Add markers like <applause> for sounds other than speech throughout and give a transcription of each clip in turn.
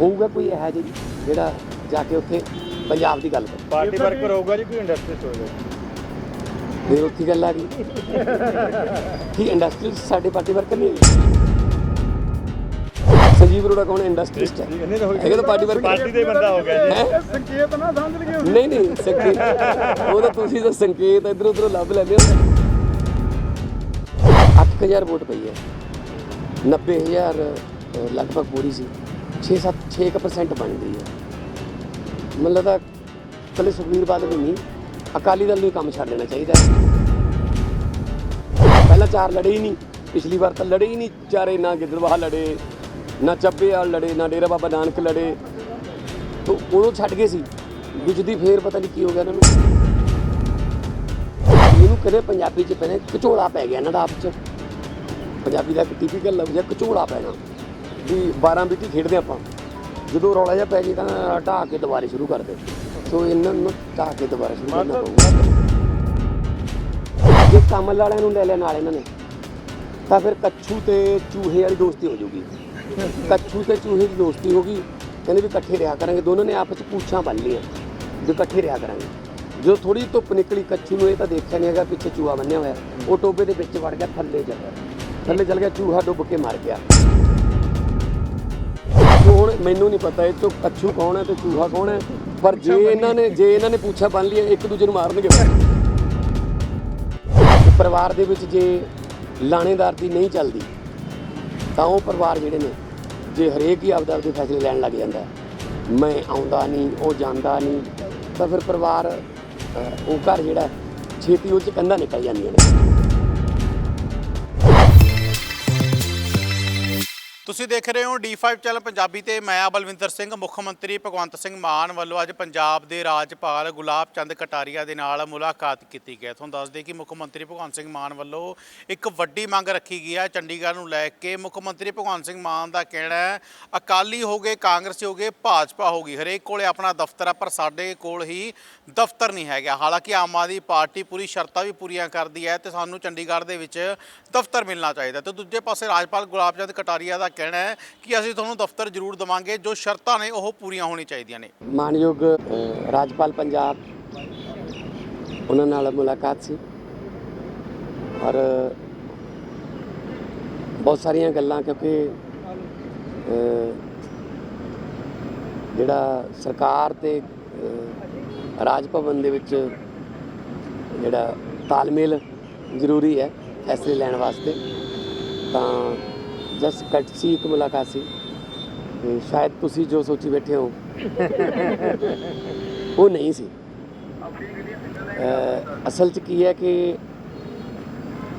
ਹੋਊਗਾ ਕੋਈ ਇਹੋ ਜਿਹਾ ਜਿਹੜਾ ਜਾ ਕੇ ਉੱਥੇ ਪੰਜਾਬ ਦੀ ਗੱਲ ਕਰੇ। ਪਾਰਟੀ ਵਰਕਰ ਹੋਊਗਾ ਜੀ ਕੋਈ ਇੰਡਸਟਰੀਸਟ ਹੋਊਗਾ। ਫਿਰ ਉੱਥੇ ਗੱਲ ਆ ਗਈ। ਕੀ ਇੰਡਸਟਰੀ ਸਾਡੇ ਪਾਰਟੀ ਵਰਕਰ ਨਹੀਂ ਹੈਗੇ? ਸੰਜੀਵ ਅਰੋੜਾ ਕੌਣ ਇੰਡਸਟਰੀਸਟ ਹੈ। ਇਹਨੇ ਤਾਂ ਹੋਈ ਹੈਗਾ ਤਾਂ ਪਾਰਟੀ ਵਰਕਰ। ਪਾਰਟੀ ਦੇ ਬੰਦਾ ਹੋ ਗਿਆ ਜੀ। ਹੈ? ਸੰਕੇਤ ਨਾ ਸਮਝ ਲਗੇ ਨਹੀਂ ਨਹੀਂ ਸੰਕੇਤ। ਉਹ ਤਾਂ ਤੁਸੀਂ ਤਾਂ ਸੰਕੇਤ ਇਧਰ ਉਧਰ ਲੱਭ ਲੈਂਦੇ ਹੋ। 8000 ਵੋਟ ਪਈ ਹੈ। 90000 ਅ, ਲਗਭਗ ਪੂਰੀ ਸੀ। 6-7 6% ਬਣ ਗਈ ਹੈ ਮਤਲਬ ਤਾਂ ਕੱਲੇ ਸੁਖਬੀਰ ਬਾਦਲ ਵੀ ਨਹੀਂ, ਅਕਾਲੀ ਦਲ ਨੂੰ ਕੰਮ ਛੱਡ ਦੇਣਾ ਚਾਹੀਦਾ। ਪਹਿਲਾਂ ਚਾਰ ਲੜੇ ਹੀ ਨਹੀਂ, ਪਿਛਲੀ ਵਾਰ ਤਾਂ ਲੜੇ ਹੀ ਨਹੀਂ, ਚਾਰੇ ਨਾ ਗਿੱਦੜਵਾਹ ਲੜੇ, ਨਾ ਚੱਬੇ ਵਾਲ ਲੜੇ, ਨਾ ਡੇਰਾ ਬਾਬਾ ਨਾਨਕ ਲੜੇ। ਤੋ ਉਦੋਂ ਛੱਡ ਗਏ ਸੀ, ਗੁਜਦੀ ਫੇਰ ਪਤਾ ਨਹੀਂ ਕੀ ਹੋ ਗਿਆ ਇਹਨਾਂ ਨੂੰ। ਇਹਨੂੰ ਕਦੇ ਪੰਜਾਬੀ ਚ ਪਹਿਲੇ ਕਚੋਲਾ ਪੈ ਗਿਆ ਇਹਨਾਂ ਦਾ ਆਪ ਚ। ਪੰਜਾਬੀ ਦਾ ਇੱਕ ਟਿਪੀਕਲ ਲਫ਼ਜ਼ ਹੈ ਕਚੋਲਾ ਪੈਣਾ। ਵੀ 12 ਬਿੱਟੀ ਖੇਡਦੇ ਆਪਾਂ। ਜਦੋਂ ਰੌਲਾ ਜਿਹਾ ਪੈ ਜੇ ਤਾਂ ਢਾਹ ਕੇ ਦੁਬਾਰੇ ਸ਼ੁਰੂ ਕਰ ਦੇ ਸੋ ਇਹਨਾਂ ਨੂੰ ਢਾਹ ਕੇ ਦੁਬਾਰਾ ਸ਼ੁਰੂ ਕਰਨਾ ਪਊਗਾ। ਜੇ ਕਮਲ ਵਾਲਿਆਂ ਨੂੰ ਲੈ ਲਿਆ ਨਾਲ ਇਹਨਾਂ ਨੇ ਤਾਂ ਫਿਰ ਕੱਛੂ ਤੇ ਚੂਹੇ ਵਾਲੀ ਦੋਸਤੀ ਹੋ ਜਾਊਗੀ। ਕੱਛੂ ਤੇ ਚੂਹੇ ਦੀ ਦੋਸਤੀ ਹੋ ਗਈ ਕਹਿੰਦੇ ਵੀ ਇਕੱਠੇ ਰਿਹਾ ਕਰਾਂਗੇ। ਦੋਨੋਂ ਨੇ ਆਪਸ ਚ ਪੂਛਾਂ ਬੰਨ ਲਈਆਂ ਵੀ ਇਕੱਠੇ ਰਿਹਾ ਕਰਾਂਗੇ। ਜਦੋਂ ਥੋੜੀ ਧੁੱਪ ਨਿਕਲੀ ਕੱਛੂ ਨੂੰ ਇਹ ਤਾਂ ਦੇਖਿਆ ਨਹੀਂ ਹੈਗਾ ਪਿੱਛੇ ਚੂਹਾ ਬੰਨਿਆ ਹੋਇਆ। ਉਹ ਟੋਬੇ ਦੇ ਵਿੱਚ ਵੜ ਗਿਆ ਥੱਲੇ ਚਲ ਗਿਆ। ਥੱਲੇ ਚਲ ਗਿਆ ਚੂਹਾ ਡੁੱਬ ਕੇ ਮਰ ਗਿਆ। ਹੁਣ ਮੈਨੂੰ ਨਹੀਂ ਪਤਾ ਇਹ ਤੋਂ ਕੱਛੂ ਕੌਣ ਹੈ ਤੇ ਚੂਹਾ ਕੌਣ ਹੈ ਪਰ ਜੇ ਇਹਨਾਂ ਨੇ ਜੇ ਇਹਨਾਂ ਨੇ ਪੂਛਾਂ ਬੰਨ ਲਿਆ ਇੱਕ ਦੂਜੇ ਨੂੰ ਮਾਰਨਗੇ। ਪਰਿਵਾਰ ਦੇ ਵਿੱਚ ਜੇ ਲਾਣੇਦਾਰ ਦੀ ਨਹੀਂ ਚੱਲਦੀ ਤਾਂ ਉਹ ਪਰਿਵਾਰ ਜਿਹੜੇ ਨੇ ਜੇ ਹਰੇਕ ਹੀ ਆਪਦਾ ਆਪਦੇ ਫੈਸਲੇ ਲੈਣ ਲੱਗ ਜਾਂਦਾ ਮੈਂ ਆਉਂਦਾ ਨਹੀਂ ਉਹ ਜਾਂਦਾ ਨਹੀਂ ਤਾਂ ਫਿਰ ਪਰਿਵਾਰ ਉਹ ਘਰ ਜਿਹੜਾ ਛੇਤੀ ਉਹ ਚ ਕੰਧਾਂ ਨਿਕਲ ਜਾਂਦੀਆਂ ਨੇ। ਤੁਸੀਂ ਦੇਖ ਰਹੇ ਹੋ D5 ਚੈਨਲ ਪੰਜਾਬੀ ਤੇ ਮੈਂ ਬਲਵਿੰਦਰ ਸਿੰਘ, ਮੁੱਖ ਮੰਤਰੀ ਭਗਵੰਤ ਸਿੰਘ ਮਾਨ ਵੱਲੋਂ ਅੱਜ ਪੰਜਾਬ ਦੇ ਰਾਜਪਾਲ ਗੁਲਾਬ ਚੰਦ ਕਟਾਰੀਆ ਦੇ ਨਾਲ ਮੁਲਾਕਾਤ ਕੀਤੀ ਗਈ ਹੈ। ਤੁਹਾਨੂੰ ਦੱਸ ਦਈਏ ਕਿ ਮੁੱਖ ਮੰਤਰੀ ਭਗਵੰਤ ਸਿੰਘ ਮਾਨ ਵੱਲੋਂ ਇੱਕ ਵੱਡੀ ਮੰਗ ਰੱਖੀ ਗਈ ਹੈ ਚੰਡੀਗੜ੍ਹ ਨੂੰ ਲੈ ਕੇ। ਮੁੱਖ ਮੰਤਰੀ ਭਗਵੰਤ ਸਿੰਘ ਮਾਨ ਦਾ ਕਹਿਣਾ ਹੈ, ਅਕਾਲੀ ਹੋ ਗਏ, ਕਾਂਗਰਸੀ ਹੋ ਗਏ, ਭਾਜਪਾ ਹੋ ਗਈ। ਹਰੇਕ ਕੋਲੇ ਆਪਣਾ ਦਫ਼ਤਰ ਆ, ਪਰ ਸਾਡੇ ਕੋਲ ਹੀ ਦਫ਼ਤਰ ਨਹੀਂ ਹੈਗਾ। ਹਾਲਾਂਕਿ ਆਮ ਆਦਮੀ ਪਾਰਟੀ ਪੂਰੀ ਸ਼ਰਤਾਂ ਵੀ ਪੂਰੀਆਂ ਕਰਦੀ ਹੈ ਤੇ ਸਾਨੂੰ ਚੰਡੀਗੜ੍ਹ ਦੇ ਵਿੱਚ ਦਫ਼ਤਰ ਮਿਲਣਾ ਚਾਹੀਦਾ ਤੇ ਦੂਜੇ ਪਾਸੇ ਰਾਜਪਾਲ ਗੁਲਾਬ ਚੰਦ ਕਟਾਰੀਆ ਦਾ ਕਹਿਣਾ ਹੈ ਕਿ ਅਸੀਂ ਤੁਹਾਨੂੰ ਦਫ਼ਤਰ ਜ਼ਰੂਰ ਦੇਵਾਂਗੇ, ਜੋ ਸ਼ਰਤਾਂ ਨੇ ਉਹ ਪੂਰੀਆਂ ਹੋਣੀ ਚਾਹੀਦੀਆਂ ਨੇ। ਮਾਨਯੋਗ ਰਾਜਪਾਲ ਪੰਜਾਬ, ਉਹਨਾਂ ਨਾਲ ਮੁਲਾਕਾਤ ਸੀ। ਔਰ, ਬਹੁਤ ਸਾਰੀਆਂ ਗੱਲਾਂ, ਕਿਉਂਕਿ ਜਿਹੜਾ ਸਰਕਾਰ ਤੇ ਰਾਜ ਭਵਨ ਦੇ ਵਿੱਚ ਜਿਹੜਾ ਤਾਲਮੇਲ ਜ਼ਰੂਰੀ ਹੈ, ਫੈਸਲੇ ਲੈਣ ਵਾਸਤੇ, ਤਾਂ ਜਸ ਕਟਸੀ ਇੱਕ ਮੁਲਾਕਾਤ ਸੀ। ਤੇ ਸ਼ਾਇਦ ਤੁਸੀਂ ਜੋ ਸੋਚੀ ਬੈਠੇ ਹੋ। <laughs> ਉਹ ਨਹੀਂ ਸੀ। ਅਸਲ 'ਚ ਕੀ ਹੈ ਕਿ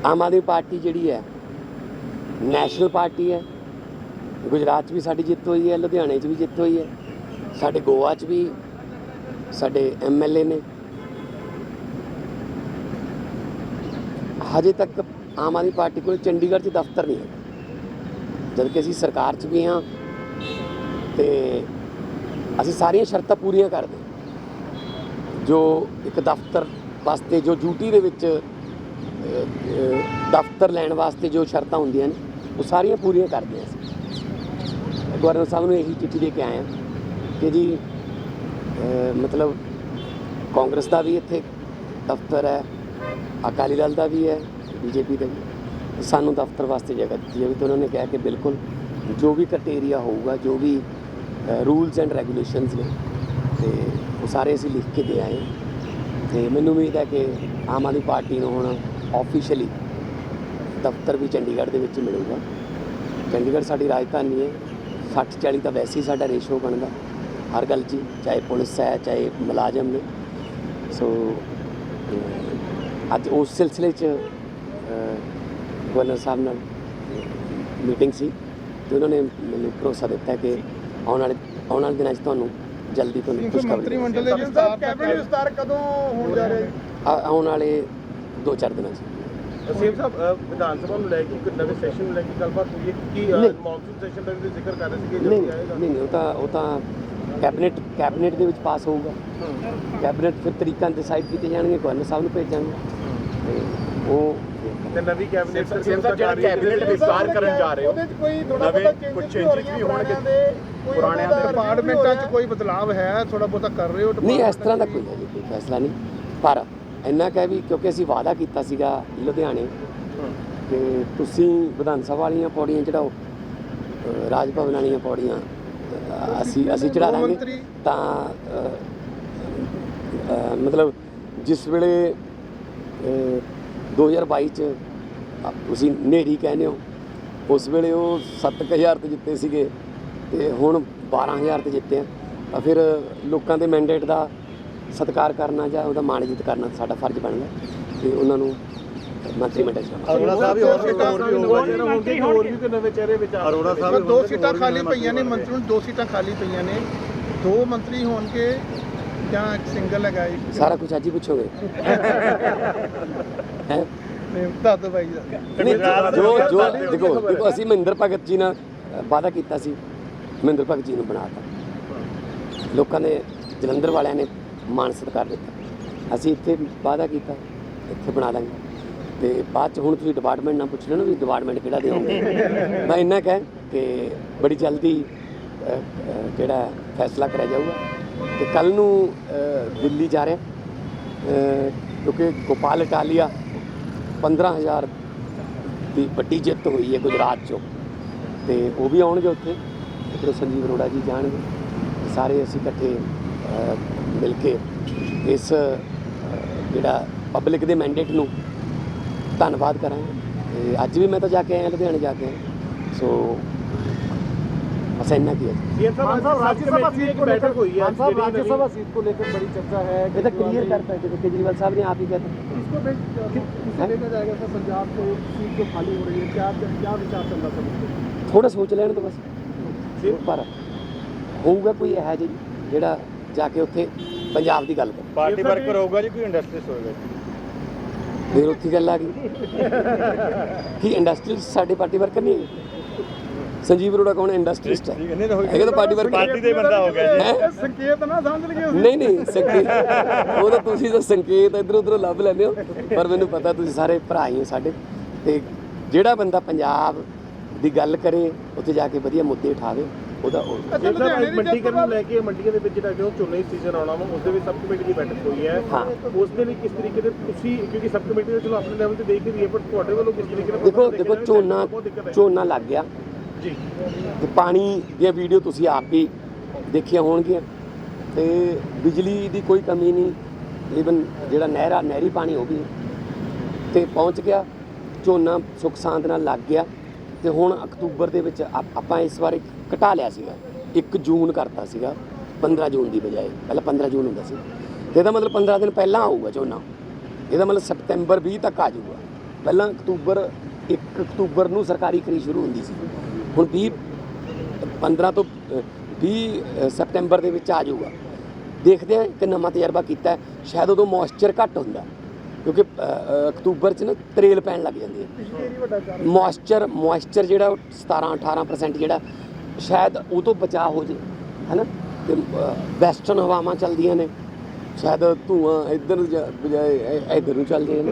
ਆਮ ਆਦਮੀ ਪਾਰਟੀ ਜਿਹੜੀ ਹੈ ਨੈਸ਼ਨਲ ਪਾਰਟੀ ਹੈ। ਗੁਜਰਾਤ 'ਚ ਵੀ ਸਾਡੀ ਜਿੱਤ ਹੋਈ ਹੈ ਲੁਧਿਆਣੇ 'ਚ ਵੀ ਜਿੱਤ ਹੋਈ ਹੈ। ਸਾਡੇ ਗੋਆ 'ਚ ਵੀ ਸਾਡੇ ਐਮਐਲਏ ਨੇ। ਹਜੇ ਤੱਕ ਆਮ ਆਦਮੀ ਪਾਰਟੀ ਕੋਲ ਚੰਡੀਗੜ੍ਹ 'ਚ ਦਫ਼ਤਰ ਨਹੀਂ ਹੈ ਜਦ ਕਿ ਅਸੀਂ ਸਰਕਾਰ 'ਚ ਵੀ ਹਾਂ ਤੇ ਅਸੀਂ ਸਾਰੀਆਂ ਸ਼ਰਤਾਂ ਪੂਰੀਆਂ ਕਰਦੇ ਹਾਂ। ਜੋ ਇੱਕ ਦਫ਼ਤਰ ਵਾਸਤੇ, ਜੋ ਡਿਊਟੀ ਦੇ ਵਿੱਚ ਦਫ਼ਤਰ ਲੈਣ ਵਾਸਤੇ ਜੋ ਸ਼ਰਤਾਂ ਹੁੰਦੀਆਂ ਨੇ, ਉਹ ਸਾਰੀਆਂ ਪੂਰੀਆਂ ਕਰਦੇ ਹਾਂ ਅਸੀਂ ਗਵਰਨਰ ਸਾਹਿਬ ਨੂੰ ਇਹੀ ਚਿੱਠੀ ਦੇ ਕੇ ਆਏ ਹਾਂ ਕਿ ਜੀ ਮਤਲਬ ਕਾਂਗਰਸ ਦਾ ਵੀ ਇੱਥੇ ਦਫ਼ਤਰ ਹੈ, ਅਕਾਲੀ ਦਲ ਦਾ ਵੀ ਹੈ, ਬੀਜੇਪੀ ਦਾ ਵੀ ਸਾਨੂੰ ਦਫ਼ਤਰ ਵਾਸਤੇ ਜਗ੍ਹਾ ਦਿੱਤੀ ਜਾਵੇ ਤਾਂ ਉਹਨਾਂ ਨੇ ਕਿਹਾ ਕਿ ਬਿਲਕੁਲ ਜੋ ਵੀ ਕ੍ਰਾਈਟੇਰੀਆ ਹੋਊਗਾ ਜੋ ਵੀ ਰੂਲਸ ਐਂਡ ਰੈਗੂਲੇਸ਼ਨਸ ਨੇ ਤੇ ਉਹ ਸਾਰੇ ਅਸੀਂ ਲਿਖ ਕੇ ਦੇ ਆਏ ਹਾਂ। ਤੇ ਮੈਨੂੰ ਉਮੀਦ ਹੈ ਕਿ ਆਮ ਆਦਮੀ ਪਾਰਟੀ ਨੂੰ ਹੁਣ ਆਫੀਸ਼ੀਅਲੀ ਦਫ਼ਤਰ ਵੀ ਚੰਡੀਗੜ੍ਹ ਦੇ ਵਿੱਚ ਮਿਲੂਗਾ ਚੰਡੀਗੜ੍ਹ ਸਾਡੀ ਰਾਜਧਾਨੀ ਹੈ 60 40 ਤਾਂ ਵੈਸੇ ਹੀ ਸਾਡਾ ਰੇਸ਼ੋ ਬਣਦਾ ਹਰ ਗੱਲ 'ਚ ਹੀ, ਚਾਹੇ ਪੁਲਿਸ ਹੈ ਚਾਹੇ ਮੁਲਾਜ਼ਮ ਨੇ ਸੋ ਅੱਜ ਉਸ ਸਿਲਸਿਲੇ 'ਚ ਗਵਰਨਰ ਸਾਹਿਬ ਨਾਲ ਮੀਟਿੰਗ ਸੀ ਤੇ ਉਹਨਾਂ ਨੇ ਮੈਨੂੰ ਭਰੋਸਾ ਦਿੱਤਾ ਕਿ ਆਉਣ ਵਾਲੇ ਆਉਣ ਵਾਲੇ ਦਿਨਾਂ 'ਚ ਤੁਹਾਨੂੰ ਜਲਦੀ ਤੁਹਾਨੂੰ ਕਿਉਂਕਿ ਮੰਤਰੀ ਮੰਡਲ ਦੇ ਵਿਸਤਾਰ ਕੈਬਨਿਟ ਵਿਸਤਾਰ ਕਦੋਂ ਹੋਣ ਜਾ ਰਿਹਾ ਆ- ਆਉਣ ਵਾਲੇ 2-4 ਦਿਨਾਂ 'ਚ। ਸੀਐਮ ਸਾਹਿਬ ਵਿਧਾਨ ਸਭਾ ਨੂੰ ਲੈ ਕੇ ਇੱਕ ਨਵੇਂ ਸੈਸ਼ਨ ਨੂੰ ਲੈ ਕੇ ਗੱਲਬਾਤ ਹੋਈ ਹੈ। ਕਿ। ਮੌਨਸੂਨ ਸੈਸ਼ਨ ਦਾ ਵੀ ਜ਼ਿਕਰ ਕਰ ਰਹੇ ਸੀ ਕਿ ਜਲਦੀ ਆਏਗਾ? ਨਹੀਂ ਨਹੀਂ, ਉਹ ਤਾਂ ਉਹ ਤਾਂ ਕੈਬਨਿਟ ਕੈਬਨਿਟ ਦੇ ਵਿੱਚ ਪਾਸ ਹੋਊਗਾ। ਕੈਬਨਿਟ ਫਿਰ ਤਰੀਕਾਂ ਡਿਸਾਈਡ ਕੀਤੇ ਜਾਣਗੇ ਗਵਰਨਰ ਸਾਹਿਬ ਨੂੰ ਭੇਜਾਂਗੇ। ਤੇ ਉਹ ਤੇ ਨਵੀਂ ਕੈਬਨਿਟ ਸੀਐਮ ਸਾਹਿਬ ਜਿਹੜਾ ਕੈਬਨਿਟ ਵਿਸਤਾਰ ਕਰਨ ਜਾ ਰਹੇ ਹੋ ਉਹਦੇ ਚ ਕੋਈ ਥੋੜਾ ਬਹੁਤਾ changes ਵੀ ਹੋਣਗੇ। ਪੁਰਾਣਿਆਂ ਦੇ ਦੇ ਡਿਪਾਰਟਮੈਂਟਾਂ 'ਚ ਕੋਈ ਬਦਲਾਵ ਹੈ ਥੋੜਾ ਬਹੁਤਾ ਕਰ ਰਹੇ ਹੋ ਨਹੀਂ ਇਸ ਤਰ੍ਹਾਂ ਦਾ ਕੋਈ ਕੋਈ ਫੈਸਲਾ ਨਹੀਂ। ਪਰ ਇੰਨਾ ਕਹਿ ਵੀ ਕਿਉਂਕਿ ਅਸੀਂ ਵਾਅਦਾ ਕੀਤਾ ਸੀਗਾ ਲੁਧਿਆਣੇ ਕਿ ਤੁਸੀਂ ਵਿਧਾਨ ਸਭਾ ਵਾਲੀਆਂ ਪੌੜੀਆਂ ਚੜਾਓ ਰਾਜ ਭਵਨ ਵਾਲੀਆਂ ਪੌੜੀਆਂ ਅਸੀਂ ਅਸੀਂ ਚੜਾ ਦਾਂਗੇ। ਤਾਂ ਮਤਲਬ ਜਿਸ ਵੇਲੇ 2022 ਚ ਤੁਸੀਂ ਨੇਰੀ ਕਹਿੰਦੇ ਹੋ। ਉਸ ਵੇਲੇ ਉਹ 7000 ਤੇ ਜਿੱਤੇ ਸੀਗੇ ਤੇ ਹੁਣ 12000 ਤੇ ਜਿੱਤੇ ਆ। ਤਾਂ ਫਿਰ ਲੋਕਾਂ ਦੇ ਮੈਂਡੇਟ ਦਾ ਸਤਿਕਾਰ ਕਰਨਾ ਜਾਂ ਉਹਦਾ ਮਾਣਜਿਤ ਕਰਨਾ ਸਾਡਾ ਫਰਜ਼ ਬਣਦਾ ਤੇ ਉਹਨਾਂ ਨੂੰ ਮੰਤਰੀ ਮੰਡਲ ਚ ਅਰੋੜਾ ਸਾਹਿਬ ਹੋਰ ਵੀ ਹੋਰ ਵੀ ਹੋਊਗਾ। ਜਿਹੜਾ ਹੋਣਗੇ। ਹੋਰ ਵੀ ਕੋਈ ਨਵੇਂ ਚਿਹਰੇ ਵਿੱਚ ਅਰੋੜਾ ਪਰ ਦੋ ਸੀਟਾਂ ਖਾਲੀ ਪਈਆਂ ਨੇ ਮੰਤਰੀ ਨੂੰ ਦੋ ਸੀਟਾਂ ਖਾਲੀ ਪਈਆਂ ਨੇ। ਦੋ ਮੰਤਰੀ ਹੋਣਗੇ ਜਾਂ ਇੱਕ ਸਿੰਗਲ ਹੈਗਾ ਇੱਕ ਸਾਰਾ ਕੁਝ ਅੱਜ ਹੀ ਪੁੱਛੋਗੇ। <laughs> ਹੈ? ਦੱਸ ਬਾਈ ਨਹੀਂ ਜੋ ਜੋ ਦੇਖੋ ਦੇਖੋ ਅਸੀਂ ਮਹਿੰਦਰ ਭਗਤ ਜੀ ਨਾਲ ਅ, ਵਾਅਦਾ ਕੀਤਾ ਸੀ ਮਹਿੰਦਰ ਭਗਤ ਜੀ ਨੂੰ ਬਣਾਤਾ। ਲੋਕਾਂ ਨੇ ਜਲੰਧਰ ਵਾਲਿਆਂ ਨੇ ਮਾਣ ਸਤਿਕਾਰ ਦਿੱਤਾ। ਅਸੀਂ ਇੱਥੇ ਵਾਅਦਾ ਕੀਤਾ ਇੱਥੇ ਬਣਾ ਲਾਂਗੇ ਤੇ ਬਾਅਦ ਚ ਹੁਣ ਤੁਸੀਂ ਡਿਪਾਰਟਮੈਂਟ ਨਾਲ ਪੁੱਛ ਲੈਣਾ ਵੀ ਡਿਪਾਰਟਮੈਂਟ ਕਿਹੜਾ ਦੇਵਾਂਗੇ ਮੈਂ ਇੰਨਾ ਕਹਿ ਕਿ ਬੜੀ ਜਲਦੀ ਅ, ਅ, ਕਿਹੜਾ ਫੈਸਲਾ ਕਰਿਆ ਜਾਊਗਾ। ਤੇ ਕੱਲ ਨੂੰ ਅ, ਦਿੱਲੀ ਜਾ ਰਿਹਾ। ਕਿਉਂਕਿ ਗੋਪਾਲ ਇਟਾਲੀਆ 15000 ਦੀ ਵੱਡੀ ਜਿੱਤ ਹੋਈ ਹੈ ਗੁਜਰਾਤ 'ਚੋਂ। ਤੇ ਉਹ ਵੀ ਆਉਣਗੇ ਉੱਥੇ। ਇੱਧਰੋਂ ਸੰਜੀਵ ਅਰੋੜਾ ਜੀ ਜਾਣਗੇ। ਸਾਰੇ ਅਸੀਂ ਇਕੱਠੇ ਮਿਲ ਕੇ ਇਸ ਜਿਹੜਾ ਪਬਲਿਕ ਦੇ ਮੈਂਡੇਟ ਨੂੰ ਧੰਨਵਾਦ ਕਰਾਂਗੇ। ਤੇ ਅੱਜ ਵੀ ਮੈਂ ਤਾਂ ਜਾ ਕੇ ਆਇਆ ਲੁਧਿਆਣੇ ਜਾ ਕੇ ਸੋ ਬਸ ਇੰਨਾ ਕੀ ਹੈ ਜੀ ਸਾਹਿਬ ਰਾਜ ਸਭਾ ਸੀਟ ਕੋ ਹੋਈ ਹੈ ਰਾਜ ਸਭਾ ਸੀਟ ਕੋ ਲੈ ਕੇ ਬੜੀ ਚਰਚਾ ਹੈ ਇਹ ਤਾਂ ਕਲੀਅਰ ਕਰਤਾ ਹੈ ਕਿ ਕੇਜਰੀਵਾਲ ਸਾਹਿਬ ਨੇ ਆਪ ਹੀ ਕਹਤਾ इसको फिर किसे देखा जाएगा सर पंजाब को सीट जो खाली हो रही है क्या क्या विचार चल रहा था ਥੋੜਾ ਸੋਚ ਲੈਣ ਤੋਂ ਬਸ ਪਰ ਹੋਊਗਾ ਕੋਈ ਇਹੋ ਜਿਹੀ ਜਿਹੜਾ ਜਾ ਕੇ ਉੱਥੇ ਪੰਜਾਬ ਦੀ ਗੱਲ ਕਰੇ ਪਾਰਟੀ ਵਰਕਰ ਹੋਊਗਾ ਜੀ ਕੋਈ ਇੰਡਸਟਰੀਸ ਹੋਏਗਾ ਫਿਰ ਉੱਥੇ ਗੱਲ ਆ ਗਈ ਕੀ ਇੰਡਸਟਰੀਅਲਿਸਟ ਸਾਡੇ ਪਾਰਟੀ ਵਰਕਰ ਨਹੀਂ ਹੈਗੇ ਸੰਜੀਵ ਅਰੋੜਾ ਕੌਣ ਇੰਡਸਟਰੀਅਲਿਸਟ ਹੈ। ਹੈਗੇ ਤਾਂ ਪਾਰਟੀ ਵਰਕਰ ਪਾਰਟੀ ਦੇ ਬੰਦਾ ਹੋ ਗਿਆ ਜੀ। ਸੰਕੇਤ ਨਾ ਸਮਝ ਲਈਏ ਨਹੀਂ ਨਹੀਂ ਸੰਕੇਤ। ਉਹ ਤਾਂ ਤੁਸੀਂ ਤਾਂ ਸੰਕੇਤ ਇਧਰ ਉਧਰ ਲੱਭ ਲੈਂਦੇ ਹੋ। ਪਰ ਮੈਨੂੰ ਪਤਾ ਤੁਸੀਂ ਸਾਰੇ ਭਰਾ ਹੀ ਹੋ ਸਾਡੇ। ਤੇ ਜਿਹੜਾ ਬੰਦਾ ਪੰਜਾਬ ਦੀ ਗੱਲ ਕਰੇ ਉੱਥੇ ਜਾ ਕੇ ਵਧੀਆ ਮੁੱਦੇ ਉਠਾਵੇ ਉਹਦਾ ਉਹ ਜੇ ਸਰ ਮੰਡੀਕਰਨ ਨੂੰ ਲੈ ਕੇ ਮੰਡੀਆਂ ਦੇ ਵਿੱਚ ਜਿਹੜਾ ਜੋ ਝੋਨੇ ਸੀਜ਼ਨ ਆਉਣਾ ਵਾ ਉਸ ਦੇ ਵਿੱਚ ਸਬ ਕਮੇਟੀ ਦੀ ਬੈਠਕ ਹੋਈ ਹੈ। ਹਾਂ। ਉਸ ਦੇ ਲਈ ਕਿਸ ਤਰੀਕੇ ਦੇ ਤੁਸੀਂ ਕਿਉਂਕਿ ਸਬ ਕਮੇਟੀ ਦੇ ਚਲੋ ਆਪਣੇ ਲੈਵਲ ਤੇ ਦੇਖ ਰਹੀ ਹੈ ਪਰ ਤੁਹਾਡੇ ਵੱਲੋਂ ਕਿਸ ਤਰੀਕੇ ਨਾਲ ਦੇਖੋ ਦੇਖੋ ਝੋਨਾ। ਝੋਨਾ ਲੱਗ ਗਿਆ। ਜੀ ਤੇ ਪਾਣੀ ਦੀਆਂ ਵੀਡੀਓ ਤੁਸੀਂ ਆਪ ਵੀ ਦੇਖੀਆਂ ਹੋਣਗੀਆਂ। ਤੇ ਬਿਜਲੀ ਦੀ ਕੋਈ ਕਮੀ ਨਹੀਂ। ਈਵਨ ਜਿਹੜਾ ਨਹਿਰਾ, ਨਹਿਰੀ ਪਾਣੀ ਉਹ ਵੀ ਤੇ ਪਹੁੰਚ ਗਿਆ। ਝੋਨਾ ਸੁੱਖ ਸਾਂਦ ਨਾਲ ਲੱਗ ਗਿਆ। ਤੇ ਹੁਣ ਅਕਤੂਬਰ ਦੇ ਵਿੱਚ ਆਪਾਂ ਇਸ ਵਾਰ ਘਟਾ ਲਿਆ ਸੀਗਾ। 1 ਜੂਨ ਕਰਤਾ ਸੀਗਾ। 15 ਜੂਨ ਦੀ ਬਜਾਏ। ਪਹਿਲਾਂ 15 ਜੂਨ ਹੁੰਦਾ ਸੀ। ਤੇ ਇਹਦਾ ਮਤਲਬ 15 ਦਿਨ ਪਹਿਲਾਂ ਆਊਗਾ ਝੋਨਾ। ਇਹਦਾ ਮਤਲਬ ਸਪਟੈਂਬਰ 20 ਤੱਕ ਆ ਜਾਊਗਾ। ਪਹਿਲਾਂ ਅਕਤੂਬਰ 1 ਅਕਤੂਬਰ ਨੂੰ ਸਰਕਾਰੀ ਖਰੀਦ ਸ਼ੁਰੂ ਹੁੰਦੀ ਸੀ। ਹੁਣ 20 15 ਤੋਂ ਅ, 20 ਸਪਟੈਂਬਰ ਦੇ ਵਿੱਚ ਆ ਜਾਊਗਾ। ਦੇਖਦੇ ਆ ਕਿ ਨਵਾਂ ਤਜਰਬਾ ਕੀਤਾ ਸ਼ਾਇਦ ਉਦੋਂ ਮੋਇਸਚਰ ਘੱਟ ਹੁੰਦਾ ਕਿਉਂਕਿ ਅਕਤੂਬਰ 'ਚ ਨਾ ਤਰੇਲ ਪੈਣ ਲੱਗ ਜਾਂਦੀ ਹੈ। ਪਿਛਲੀ ਵੱਡਾ ਮੋਇਸਚਰ ਮੋਇਸਚਰ ਜਿਹੜਾ ਉਹ 17 18% ਜਿਹੜਾ ਸ਼ਾਇਦ ਉਹ ਤੋਂ ਬਚਾਅ ਹੋ ਜੇ ਹੈਨਾ? ਤੇ ਵੈਸਟਰਨ ਹਵਾਵਾਂ ਚੱਲਦੀਆਂ ਨੇ। ਸ਼ਾਇਦ ਧੂਆਂ ਇੱਧਰ ਜਾ- ਬਜਾਏ ਇ- ਇੱਧਰ ਨੂੰ ਚੱਲ ਜੇ ਨਾ।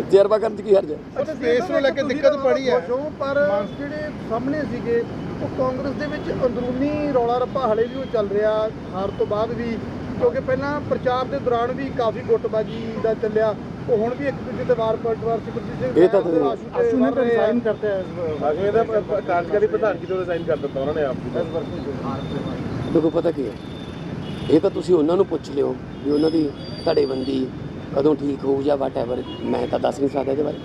ਤਜਰਬਾ ਕਰਨ 'ਚ ਕੀ ਹਰਜ ਹੈ? ਅੱਛਾ ਦੇਸ਼ ਨੂੰ ਲੈ ਕੇ ਦਿੱਕਤ ਪੜੀ ਹੈ। ਪਰ ਜਿਹੜੇ ਸਾਹਮਣੇ ਸੀਗੇ ਉਹ ਕਾਂਗਰਸ ਦੇ ਵਿੱਚ ਅੰਦਰੂਨੀ ਰੌਲਾ ਰੱਪਾ ਹਲੇ ਵੀ ਉਹ ਚੱਲ ਰਿਹਾ ਹਾਰ ਤੋਂ ਬਾਅਦ ਵੀ ਕਿਉਂਕਿ ਪਹਿਲਾਂ ਪ੍ਰਚਾਰ ਦੇ ਦੌਰਾਨ ਵੀ ਕਾਫੀ ਗੁੱਟਬਾਜੀ ਦਾ ਚੱਲਿਆ। ਉਹ ਹੁਣ ਵੀ ਇੱਕ ਦੂਜੇ ਤੇ ਵਾਰ ਪਲਟਵਾਰ ਸੀ ਪ੍ਰਤੀ ਇਹ ਤਾਂ ਤੁਸੀਂ- ਆਸ਼ੂ ਨੇ ਰਿਜ਼ਾਈਨ ਕਰਤੇ ਹੈ ਅਗਲੇ ਦਾ ਕਾਰਜਕਾਰੀ ਪ੍ਰਧਾਨ ਤੋਂ ਰਿਜ਼ਾਈਨ ਕਰ ਦਿੱਤਾ ਉਹਨਾਂ ਨੇ ਆਪ ਜੀ ਦੇਖੋ ਪਤਾ ਕੀ ਹੈ? ਇਹ ਤਾਂ ਤੁਸੀਂ ਉਹਨਾਂ ਨੂੰ ਪੁੱਛ ਲਿਓ ਵੀ ਉਹਨਾਂ ਦੀ ਧੜੇਬੰਦੀ ਕਦੋਂ ਠੀਕ ਹੋਊ ਜਾਂ ਵਾਟਐਵਰ ਮੈਂ ਤਾਂ ਦੱਸ ਨਹੀਂ ਸਕਦਾ ਇਹਦੇ ਬਾਰੇ।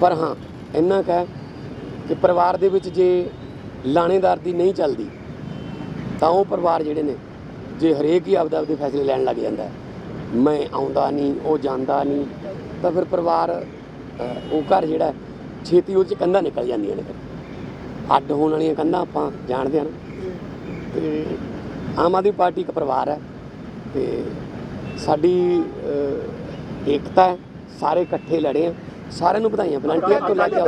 ਪਰ ਹਾਂ, ਇੰਨਾ ਕੁ ਕਿ ਪਰਿਵਾਰ ਦੇ ਵਿੱਚ ਜੇ ਲਾਣੇਦਾਰ ਦੀ ਨਹੀਂ ਚੱਲਦੀ, ਤਾਂ ਉਹ ਪਰਿਵਾਰ ਜਿਹੜੇ ਨੇ, ਜੇ ਹਰੇਕ ਹੀ ਆਪਦਾ ਆਪਦੇ ਫੈਸਲੇ ਲੈਣ ਲੱਗ ਜਾਂਦਾ ਮੈਂ ਆਉਂਦਾ ਨਹੀਂ, ਉਹ ਜਾਂਦਾ ਨਹੀਂ, ਤਾਂ ਫਿਰ ਪਰਿਵਾਰ ਉਹ ਘਰ ਜਿਹੜਾ ਛੇਤੀ ਉਹ ਚ ਕੰਧਾਂ ਨਿਕਲ ਜਾਂਦੀਆਂ ਨੇ ਫਿਰ। ਅੱਡ ਹੋਣ ਵਾਲੀਆਂ ਕੰਧਾਂ ਆਪਾਂ ਜਾਣਦੇ ਹਾਂ ਨਾ। ਤੇ ਆਮ ਆਦਮੀ ਪਾਰਟੀ ਇੱਕ ਪਰਿਵਾਰ ਹੈ ਤੇ ਸਾਡੀ ਏਕਤਾ ਹੈ ਸਾਰੇ ਇਕੱਠੇ ਲੜੇ ਆ ਸਾਰਿਆਂ ਨੂੰ ਵਧਾਈਆਂ ਵਲੰਟੀਅਰ ਤੋਂ ਲੈ ਕੇ ਦਾ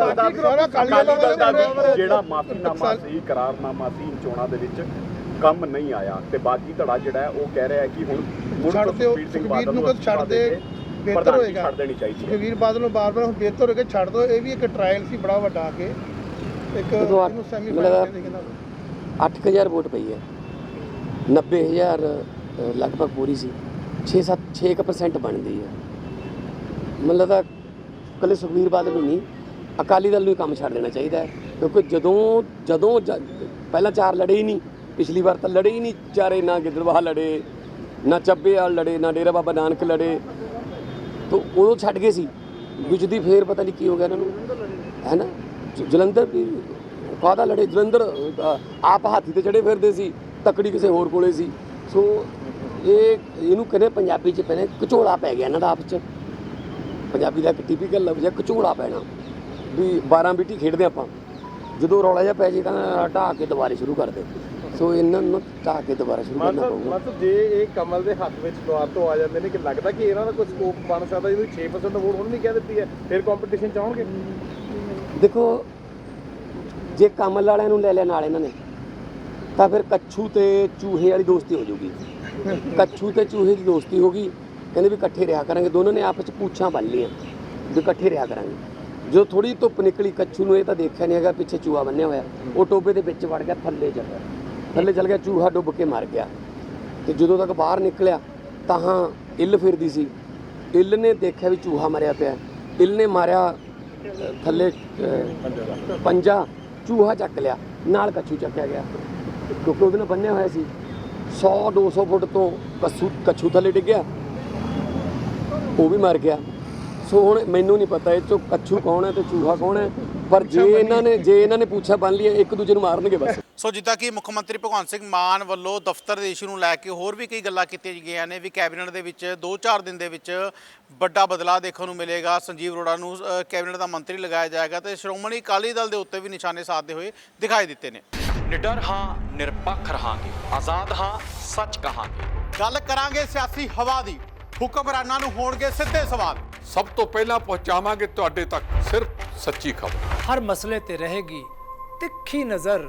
ਜਿਹੜਾ ਮਾਫੀਨਾਮਾ ਸੀ ਕਰਾਰਨਾਮਾ ਸੀ ਚੋਣਾਂ ਦੇ ਵਿੱਚ ਕੰਮ ਨਹੀਂ ਆਇਆ ਤੇ ਬਾਕੀ ਧੜਾ ਜਿਹੜਾ ਹੈ ਉਹ ਕਹਿ ਰਿਹਾ ਹੈ ਕਿ ਹੁਣ ਮੁੜ ਸੁਖਬੀਰ ਸਿੰਘ ਸੁਖਬੀਰ ਬਾਦਲ ਨੂੰ ਛੱਡ ਦੇ, ਬਿਹਤਰ ਹੋਏਗਾ। ਛੱਡ ਦੇਣੀ ਚਾਹੀਦੀ ਹੈ। ਸੁਖਵੀਰ ਬਾਦਲ ਨੂੰ ਬਾਰ-ਬਾਰ ਹੁਣ ਬਿਹਤਰ ਹੋ ਕੇ ਛੱਡ ਦਿਓ ਇਹ ਵੀ ਇੱਕ ਟ੍ਰਾਇਲ ਸੀ ਬੜਾ ਵੱਡਾ ਕੇ। ਇੱਕ ਇਹਨੂੰ ਮੈਨੂੰ ਲੱਗਦਾ- ਸੈਮੀਫਾਈਨਲ 8000 ਵੋਟ ਪਈ ਹੈ। 90000 ਅ, ਲਗਭਗ ਪੂਰੀ ਸੀ। 6-7 6% ਬਣਦੀ ਹੈ ਮੈਨੂੰ ਲੱਗਦਾ ਕੱਲੇ ਸੁਖਬੀਰ ਬਾਦਲ ਨੂੰ ਨਹੀਂ ਅਕਾਲੀ ਦਲ ਨੂੰ ਕੰਮ ਛੱਡ ਦੇਣਾ ਚਾਹੀਦਾ ਹੈ। ਕਿਉਂਕਿ ਜਦੋਂ ਜਦੋਂ ਜ- ਪਹਿਲਾਂ ਚਾਰ ਲੜੇ ਹੀ ਨਹੀਂ ਪਿਛਲੀ ਵਾਰ ਤਾਂ ਲੜੇ ਹੀ ਨਹੀਂ ਚਾਰੇ ਨਾ ਗਿੱਦੜਵਾਹ ਲੜੇ ਨਾ ਚੱਬੇ ਵਾਲ ਲੜੇ ਨਾ ਡੇਰਾ ਬਾਬਾ ਨਾਨਕ ਲੜੇ। ਤੋ ਉਦੋਂ ਛੱਡ ਗਏ ਸੀ। ਗੁਜਦੀ ਫੇਰ ਪਤਾ ਨਹੀਂ ਕੀ ਹੋ ਗਿਆ ਇਹਨਾਂ ਨੂੰ। ਹੈ ਨਾ? ਜਲੰਧਰ ਵੀ ਕਾਹਦਾ ਲੜੇ? ਜਲੰਧਰ ਆਪ ਹਾਥੀ ਤੇ ਚੜੇ ਫਿਰਦੇ ਸੀ। ਤਕੜੀ ਕਿਸੇ ਹੋਰ ਕੋਲੇ ਸੀ। ਸੋ ਇਹ ਇਹਨੂੰ ਕਹਿੰਦੇ ਪੰਜਾਬੀ ਚ ਪਹਿਲੇ ਕਚੋਲਾ ਪੈ ਗਿਆ ਇਹਨਾਂ ਦਾ ਆਪਸ ਚ। ਪੰਜਾਬੀ ਦਾ ਇੱਕ ਟਿਪੀਕਲ ਲਫ਼ਜ਼ ਹੈ ਕਚੋਲਾ ਪੈਣਾ। ਵੀ 12 ਬੀਟੀ ਖੇਡਦੇ ਆਪਾਂ। ਜਦੋਂ ਰੌਲਾ ਜਿਹਾ ਪੈ ਜੇ ਤਾਂ ਢਾਹ ਕੇ ਦੁਬਾਰੇ ਸ਼ੁਰੂ ਕਰ ਦੇ ਸੋ ਇਹਨਾਂ ਨੂੰ ਢਾਹ ਕੇ ਦੁਬਾਰਾ ਸ਼ੁਰੂ ਕਰਨਾ ਪਊਗਾ। ਸਾਹਿਬ ਜੇ ਇਹ ਕਮਲ ਦੇ ਹੱਥ ਵਿੱਚ ਦੁਆਰ ਤੋਂ ਆ ਜਾਂਦੇ ਨੇ ਕਿ ਲੱਗਦਾ ਕਿ ਇਹਨਾਂ ਦਾ ਕੋਈ ਸਕੋਪ ਬਣ ਸਕਦਾ? ਜਿਹਨੂੰ 6% ਵੋਟ ਹੁਣ ਨਹੀਂ ਕਹਿ ਦਿੱਤੀ ਹੈ। ਫਿਰ ਕੰਪੀਟੀਸ਼ਨ ਚ ਆਉਣਗੇ? ਦੇਖੋ ਜੇ ਕਮਲ ਵਾਲਿਆਂ ਨੂੰ ਲੈ ਲਿਆ ਨਾਲ ਇਹਨਾਂ ਨੇ ਤਾਂ ਫਿਰ ਕੱਛੂ ਤੇ ਚੂਹੇ ਵਾਲੀ ਦੋਸਤੀ ਹੋ ਜਾਊਗੀ। ਕੱਛੂ ਤੇ ਚੂਹੇ ਦੀ ਦੋਸਤੀ ਹੋ ਗਈ ਕਹਿੰਦੇ ਵੀ ਇਕੱਠੇ ਰਿਹਾ ਕਰਾਂਗੇ। ਦੋਨਾਂ ਨੇ ਆਪਸ ਚ ਪੂਛਾਂ ਬੰਨ ਲੀਆਂ ਵੀ ਇਕੱਠੇ ਰਿਹਾ ਕਰਾਂਗੇ। ਜੋ ਥੋੜੀ ਧੁੱਪ ਨਿਕਲੀ ਕੱਛੂ ਨੂੰ ਇਹ ਤਾਂ ਦੇਖਿਆ ਨਹੀਂ ਹੈਗਾ ਪਿੱਛੇ ਚੂਹਾ ਬੰਨਿਆ ਹੋਇਆ। ਉਹ ਟੋਬੇ ਦੇ ਵਿੱਚ ਵੜ ਗਿਆ ਥੱਲੇ ਚੱਲ ਗਿਆ। ਥੱਲੇ ਚੱਲ ਗਿਆ ਚੂਹਾ ਡੁੱਬ ਕੇ ਮਰ ਗਿਆ। ਤੇ ਜਦੋਂ ਤੱਕ ਬਾਹਰ ਨਿਕਲਿਆ ਤਾਂ ਹਾਂ ਇੱਲ ਫਿਰਦੀ ਸੀ। ਇੱਲ ਨੇ ਦੇਖਿਆ ਵੀ ਚੂਹਾ ਮਰਿਆ ਪਿਆ। ਇੱਲ ਨੇ ਮਾਰਿਆ ਥੱਲੇ ਪੰਜਾ। ਚੂਹਾ ਚੱਕ ਲਿਆ ਨਾਲ ਕੱਛੂ ਚੱਕਿਆ ਗਿਆ। ਕਿਉਂਕਿ ਉਹਦੇ ਨਾਲ ਬੰਨਿਆ ਹੋਇਆ ਸੀ। 100 200 ਫੁੱਟ ਤੋਂ ਕੱਛੂ ਕੱਛੂ ਥੱਲੇ ਡਿੱਗਿਆ। ਉਹ ਵੀ ਮਰ ਗਿਆ। ਸੋ ਹੁਣ ਮੈਨੂੰ ਨਹੀਂ ਪਤਾ ਇਹ ਚੋਂ ਕੱਛੂ ਕੌਣ ਹੈ ਤੇ ਚੂਹਾ ਕੌਣ ਹੈ। ਪਰ ਜੇ ਇਹਨਾਂ ਨੇ ਜੇ ਇਹਨਾਂ ਨੇ ਪੁੱਛਾ ਬੰਨ ਲਿਆ ਇੱਕ ਦੂਜੇ ਨੂੰ ਮਾਰਨਗੇ ਬਸ। ਸੋ ਜਿੱਦਾਂ ਕਿ ਮੁੱਖ ਮੰਤਰੀ ਭਗਵੰਤ ਸਿੰਘ ਮਾਨ ਵੱਲੋਂ ਦਫ਼ਤਰ ਦੇ ਇਸ਼ੂ ਨੂੰ ਲੈ ਕੇ ਹੋਰ ਵੀ ਕਈ ਗੱਲਾਂ ਕੀਤੀਆਂ ਗਈਆਂ ਨੇ ਵੀ ਕੈਬਨਿਟ ਦੇ ਵਿੱਚ 2-4 ਦਿਨ ਦੇ ਵਿੱਚ ਵੱਡਾ ਬਦਲਾਅ ਦੇਖਣ ਨੂੰ ਮਿਲੇਗਾ। ਸੰਜੀਵ ਅਰੋੜਾ ਨੂੰ ਕੈਬਨਿਟ ਦਾ ਮੰਤਰੀ ਲਗਾਇਆ ਜਾਏਗਾ ਤੇ ਸ਼੍ਰੋਮਣੀ ਅਕਾਲੀ ਦਲ ਦੇ ਉੱਤੇ ਵੀ ਨਿਸ਼ਾਨੇ ਸਾਧਦੇ ਹੋਏ ਦਿਖਾਈ ਦਿੱਤੇ ਨੇ। ਨਿਡਰ ਹਾਂ ਨਿਰਪੱਖ ਰਹਾਂਗੇ। ਆਜ਼ਾਦ ਹਾਂ ਸੱਚ ਕਹਾਂਗੇ। ਗੱਲ ਕਰਾਂਗੇ ਸਿਆਸੀ ਹਵਾ ਦੀ। ਹੁਕਮਰਾਨਾਂ ਨੂੰ ਹੋਣਗੇ ਸਿੱਧੇ ਸਵਾਲ। ਸਭ ਤੋਂ ਪਹਿਲਾਂ ਪਹੁੰਚਾਵਾਂਗੇ ਤੁਹਾਡੇ ਤੱਕ ਸਿਰਫ ਸੱਚੀ ਖਬਰ। ਹਰ ਮਸਲੇ ਤੇ ਰਹੇਗੀ ਤਿੱਖੀ ਨਜ਼ਰ।